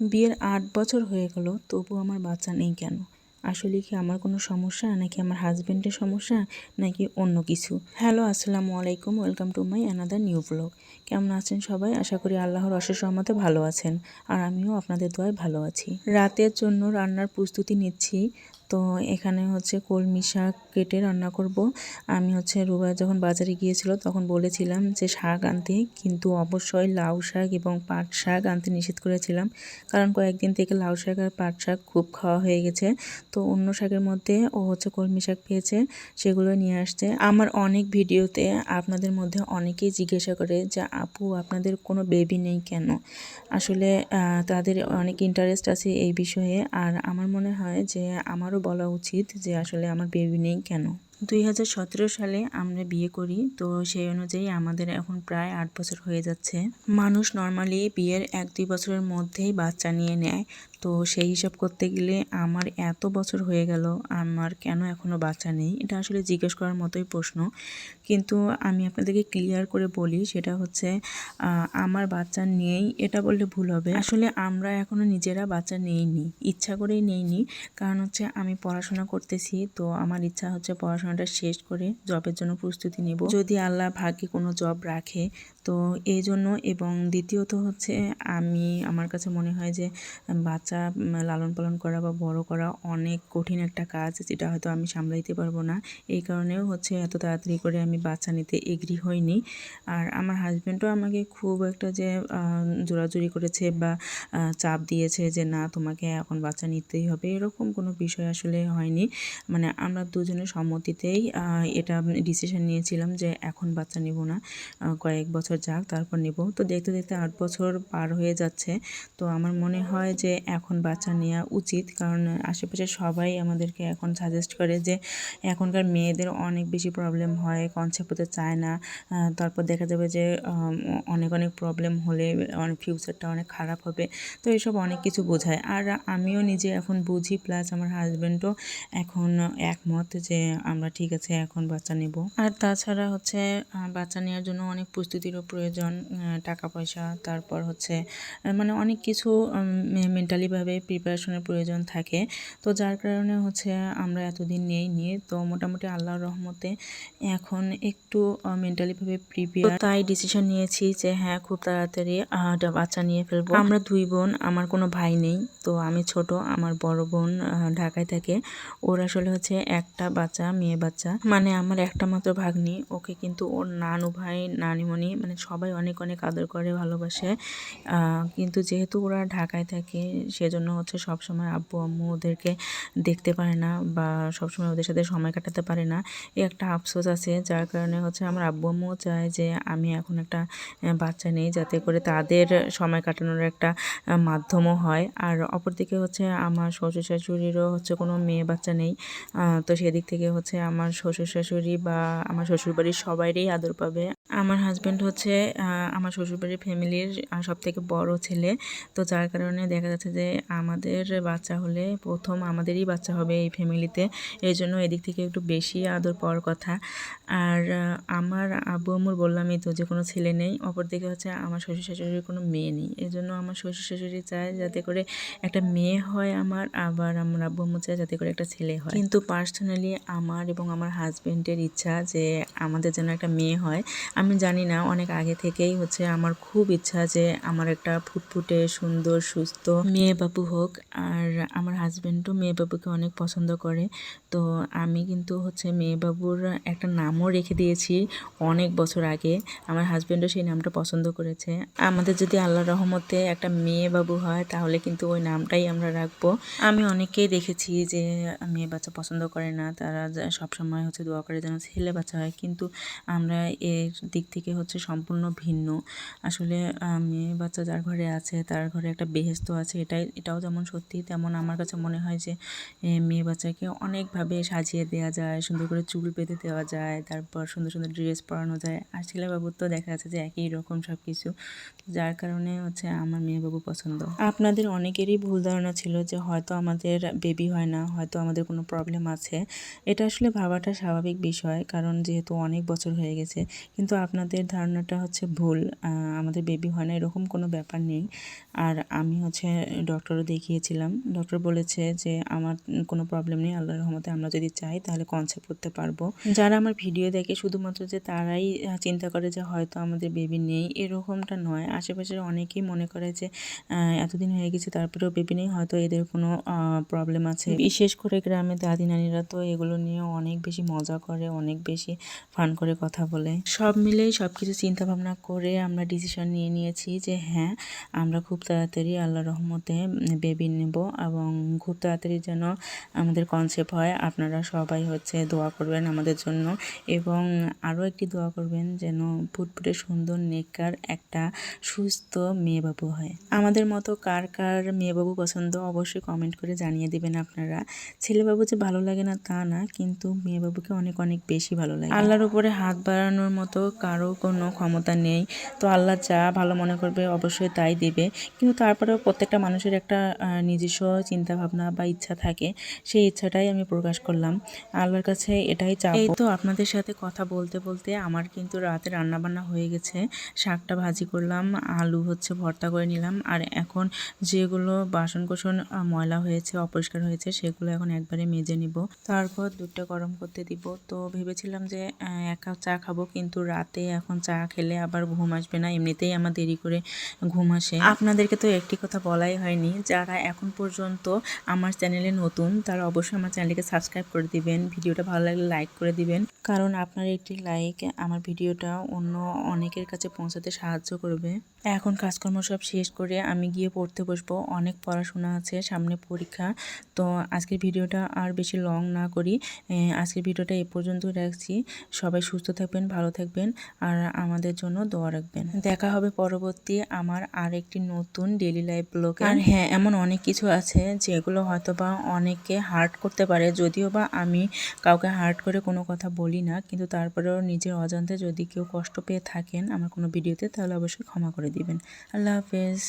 বিয়ের আট বছর হয়ে গেল, তবু আমার বাচ্চা নেই কেন? আসলে কি আমার কোনো সমস্যা? নাকি আমার হাজব্যান্ডের সমস্যা? নাকি অন্য কিছু? হ্যালো আসসালামু আলাইকুম welcome to my another new blog কেমন আছেন সবাই? আশা করি আল্লাহর অশেষ রহমতে ভালো আছেন। আর আমিও আপনাদের দোয়ায় ভালো আছি। রাতের জন্য রান্নার প্রস্তুতি নিচ্ছি। তো এখানে হচ্ছে কলমি শাক কেটে রান্না করব। আমি হচ্ছে রুবা যখন বাজারে গিয়েছিল তখন বলেছিলাম যে শাক আনতে, কিন্তু অবশ্যই লাউ শাক এবং পাট শাক আনতে নিষেধ করেছিলাম। কারণ কয়েকদিন থেকে লাউ শাক আর পাট শাক খুব খাওয়া হয়ে গেছে। তো অন্য শাকের মধ্যে ও হচ্ছে কলমি শাক পেয়েছে, সেগুলো নিয়ে আসছে। আমার অনেক ভিডিওতে আপনাদের মধ্যে অনেকেই জিজ্ঞাসা করে যে, আপু, আপনাদের কোনো বেবি নেই কেন? আসলে তাদের অনেক ইন্টারেস্ট আছে এই বিষয়ে। আর আমার মনে হয় যে, আমারও বলা উচিত যে আসলে আমার বেবি নেই কেন? দুই হাজার সতেরো সালে আমরা বিয়ে করি, তো সেই অনুযায়ী আমাদের এখন প্রায় আট বছর হয়ে যাচ্ছে। মানুষ নর্মালি বিয়ের এক দুই বছরের মধ্যেই বাচ্চা নিয়ে নেয়। তো সেই হিসাব করতে গেলে আমার এত বছর হয়ে গেল, আমার কেন এখনও বাচ্চা নেই? এটা আসলে জিজ্ঞেস করার মতোই প্রশ্ন। কিন্তু আমি আপনাদেরকে ক্লিয়ার করে বলি, সেটা হচ্ছে আমার বাচ্চা নেই, এটা বললে ভুল হবে। আসলে আমরা এখনও নিজেরা বাচ্চা নেইনি, ইচ্ছা করেই নেইনি। কারণ হচ্ছে, আমি পড়াশোনা করতেছি, তো আমার ইচ্ছা হচ্ছে পড়াশোনাটা শেষ করে জবের জন্য প্রস্তুতি নেব। যদি আল্লাহ ভাগ্যে কোনো জব রাখে, তো এই জন্য এবং দ্বিতীয়ত হচ্ছে, আমি, আমার কাছে মনে হয় যে, বাচ্চা লালন পালন করা বা বড় করা অনেক কঠিন একটা কাজ যেটা হয়তো আমি সামলাইতে পারব না। এই কারণেও হচ্ছে এত তাড়াতাড়ি করে আমি বাচ্চা নিতে এগ্রি হইনি। আর আমার হাজব্যান্ডও আমাকে খুব একটা যে জোরাজুরি করেছে বা চাপ দিয়েছে যে, না, তোমাকে এখন বাচ্চা নিতেই হবে। এরকম কোনো বিষয় আসলে হয়নি। মানে আমরা দুজনের সম্মতিতেই এটা ডিসিশন নিয়েছিলাম যে, এখন বাচ্চা নিব না। কয়েক বছর যাক, তারপর নেব। তো দেখতে দেখতে আট বছর পার হয়ে যাচ্ছে। তো আমার মনে হয় যে এখন বাচ্চা নেওয়া উচিত। কারণ আশেপাশে সবাই আমাদেরকে এখন সাজেস্ট করে যে এখনকার মেয়েদের অনেক বেশি প্রবলেম হয় কনসেপ্ট হতে চায় না। তারপর দেখা যাবে যে অনেক অনেক প্রবলেম হলে অনেক ফিউচারটা অনেক খারাপ হবে। তো এসব অনেক কিছু বোঝায়। আর আমিও নিজে এখন বুঝি প্লাস আমার হাজব্যান্ডও এখন একমত যে আমরা ঠিক আছে, এখন বাচ্চা নেব। আর তাছাড়া হচ্ছে বাচ্চা নেওয়ার জন্য অনেক প্রস্তুতিরও প্রয়োজন টাকা পয়সা তারপর হচ্ছে মানে অনেক কিছু মেন্টালিভাবে প্রিপারেশনের প্রয়োজন থাকে। তো যার কারণে হচ্ছে আমরা এতদিন নেই নিয়ে তো মোটামুটি আল্লাহর রহমতে এখন একটু মেন্টালিভাবে প্রিপেয়ার তাই ডিসিশন নিয়েছি যে হ্যাঁ খুব তাড়াতাড়ি বাচ্চা নিয়ে ফেলব। আমরা দুই বোন, আমার কোনো ভাই নেই। তো আমি ছোট, আমার বড় বোন ঢাকায় থাকে। ওর আসলে হচ্ছে একটা বাচ্চা, মেয়ে বাচ্চা। মানে আমার একটা মাত্র ভাগ্নি। ওকে কিন্তু ওর নানু ভাই, নানিমণি মানে সবাই অনেক অনেক আদর করে, ভালোবাসে। কিন্তু যেহেতু ওরা ঢাকায় থাকে সেজন্য হচ্ছে সব সময় আব্বু, আম্মু ওদেরকে দেখতে পারে না বা সবসময় ওদের সাথে সময় কাটাতে পারে না। এই একটা আফসোস আছে, যার কারণে হচ্ছে আমার আব্বু আম্মুও চায় যে আমি এখন একটা বাচ্চা নেই যাতে করে তাদের সময় কাটানোর একটা মাধ্যমও হয়। আর অপরদিকে হচ্ছে আমার শ্বশুর শাশুড়িরও হচ্ছে কোনো মেয়ে বাচ্চা নেই। তো সেদিক থেকে হচ্ছে আমার শ্বশুর শাশুড়ি বা আমার শ্বশুরবাড়ির সবাইরই আদর পাবে। আমার হাজব্যান্ড হচ্ছে আমার শ্বশুরবাড়ির ফ্যামিলির সব থেকে বড় ছেলে। তো যার কারণে দেখা যাচ্ছে যে আমাদের বাচ্চা হলে প্রথম আমাদেরই বাচ্চা হবে এই ফ্যামিলিতে। এই জন্য এদিক থেকে একটু বেশি আদর পাওয়ার কথা। আর আমার আব্বু আম্মুর বললামই তো যে কোনো ছেলে নেই, অপরদিকে হচ্ছে আমার শ্বশুর শাশুড়ির কোনো মেয়ে নেই। এই জন্য আমার শ্বশুর শাশুড়ি চায় যাতে করে একটা মেয়ে হয় আমার, আবার আমার আব্বু আম্মু চায় যাতে করে একটা ছেলে হয়। কিন্তু পার্সোনালি আমার এবং আমার হাজব্যান্ডের ইচ্ছা যে আমাদের যেন একটা মেয়ে হয়, আমি জানি না। অনেক আগে থেকেই হচ্ছে আমার খুব ইচ্ছা যে আমার একটা ফুটফুটে, সুন্দর, সুস্থ মেয়ে বাবু হোক আর আমার হাজব্যান্ডও মেয়ে বাবুকে অনেক পছন্দ করে। তো আমি কিন্তু হচ্ছে মেয়ে বাবুর একটা নামও রেখে দিয়েছি অনেক বছর আগে। আমার হাজব্যান্ডও সেই নামটা পছন্দ করেছে। আমাদের যদি আল্লাহ রহমতে একটা মেয়ে বাবু হয়, তাহলে কিন্তু ওই নামটাই আমরা রাখব। আমি অনেকেই দেখেছি যে মেয়ে বাচ্চা পছন্দ করে না। তারা সবসময় হচ্ছে দোয়া করে যেন ছেলে বাচ্চা হয়। কিন্তু আমরা এর দিক থেকে হচ্ছে সম্পূর্ণ ভিন্ন। আসলে মেয়ে বাচ্চা যার ঘরে আছে, তার ঘরে একটা বেহেস্ত আছে, এটাই এটাও যেমন সত্যি, তেমন আমার কাছে মনে হয় যে মেয়ে বাচ্চাকে অনেকভাবে সাজিয়ে দেওয়া যায়, সুন্দর করে চুল বেঁধে দেওয়া যায়, তারপর সুন্দর সুন্দর ড্রেস পরানো যায়। আর ছেলেবাবুর তো দেখা যাচ্ছে যে একই রকম সব কিছু যার কারণে হচ্ছে আমার মেয়েবাবু পছন্দ। আপনাদের অনেকেরই ভুল ধারণা ছিল যে হয়তো আমাদের বেবি হয় না, হয়তো আমাদের কোনো প্রবলেম আছে। এটা আসলে ভাবাটা স্বাভাবিক বিষয়, কারণ যেহেতু অনেক বছর হয়ে গেছে, কিন্তু আপনাদের ধারণাটা হচ্ছে ভুল। আমাদের বেবি হয় না, এরকম কোনো ব্যাপার নেই। আর আমি হচ্ছে ডক্টরও দেখিয়েছিলাম। ডক্টর বলেছে যে, আমার কোনো প্রবলেম নেই, আল্লাহর রহমতে আমরা যদি চাই, তাহলে কনসেপ্ট করতে পারব। যারা আমার ভিডিও দেখে শুধুমাত্র যে তারাই চিন্তা করে যে হয়তো আমাদের বেবি নেই, এরকমটা নয়। আশেপাশের অনেকেই মনে করে যে এতদিন হয়ে গেছে, তারপরেও বেবি নেই, হয়তো এদের কোনো প্রবলেম আছে। বিশেষ করে গ্রামে দাদি নানিরা তো এগুলো নিয়ে অনেক বেশি মজা করে, অনেক বেশি ফান করে কথা বলে। সব মিলেই সব কিছু চিন্তা ভাবনা করে আমরা ডিসিশন নিয়ে নিয়েছি যে হ্যাঁ আমরা খুব তাড়াতাড়ি আল্লাহ রহমতে বেবি নেব এবং খুব তাড়াতাড়ি যেন আমাদের কনসেপ্ট হয়, আপনারা সবাই হচ্ছে দোয়া করবেন আমাদের জন্য। এবং আরও একটি দোয়া করবেন যেন ফুটফুটে সুন্দর নেককার একটা সুস্থ মেয়ে বাবু হয়। আমাদের মতো কার কার মেয়ে বাবু পছন্দ অবশ্যই কমেন্ট করে জানিয়ে দিবেন আপনারা। ছেলে বাবু যে ভালো লাগে না তা না, কিন্তু মেয়ে বাবুকে অনেক অনেক বেশি ভালো লাগে। আল্লাহর উপরে হাত বাড়ানোর মতো কারও কোনো ক্ষমতা নেই। তো আল্লাহ যা ভালো মনে করবে অবশ্যই তাই দেবে। কিন্তু তারপরেও প্রত্যেকটা মানুষের একটা নিজস্ব চিন্তা ভাবনা বা ইচ্ছা থাকে, সেই ইচ্ছাটাই আমি প্রকাশ করলাম। আল্লাহর কাছে এটাই চাই এই তো আপনাদের সাথে কথা বলতে বলতে আমার কিন্তু রাতে রান্না বান্না হয়ে গেছে। শাকটা ভাজি করলাম, আলু হচ্ছে ভর্তা করে নিলাম, আর এখন যেগুলো বাসন কোসন ময়লা হয়েছে, অপরিষ্কার হয়েছে, সেগুলো এখন একবারে মেজে নিব। তারপর দুধটা গরম করতে দিব। তো ভেবেছিলাম যে এক কাপ চা খাব, কিন্তু রাতে এখন চা খেলে আবার ঘুম আসবে না, এমনিতেই আমার দেরি করে ঘুম আসে। আপনাদেরকে তো একটি কথা বলাই হয়নি। যারা এখন পর্যন্ত আমার চ্যানেলে নতুন, তারা অবশ্যই আমার চ্যানেলকে সাবস্ক্রাইব করে দিবেন। ভিডিওটা ভালো লাগলে লাইক করে দিবেন। কারণ আপনার একটি লাইক আমার ভিডিওটা অন্য অনেকের কাছে পৌঁছাতে সাহায্য করবে। এখন কাজকর্ম সব শেষ করে আমি গিয়ে পড়তে বসবো। অনেক পড়াশোনা আছে, সামনে পরীক্ষা। তো আজকের ভিডিওটা আর বেশি লং না করি। আজকের ভিডিওটা এ পর্যন্ত রাখছি। সবাই সুস্থ থাকবেন, ভালো থাকবেন আর আমাদের জন্য দোয়া রাখবেন। দেখা হবে পরবর্তী আমার আর একটি নতুন ডেলি লাইফ ব্লগে আর হ্যাঁ এমন অনেক কিছু আছে যেগুলো হয়তো বা অনেককে হার্ট করতে পারে। যদিও বা আমি কাউকে হার্ট করে কোনো কথা বলি না, কিন্তু তারপরেও নিজের অজান্তে যদি কেউ কষ্ট পেয়ে থাকেন আমার কোনো ভিডিওতে তাহলে অবশ্যই ক্ষমা করে দিবেন। আল্লাহ হাফেজ।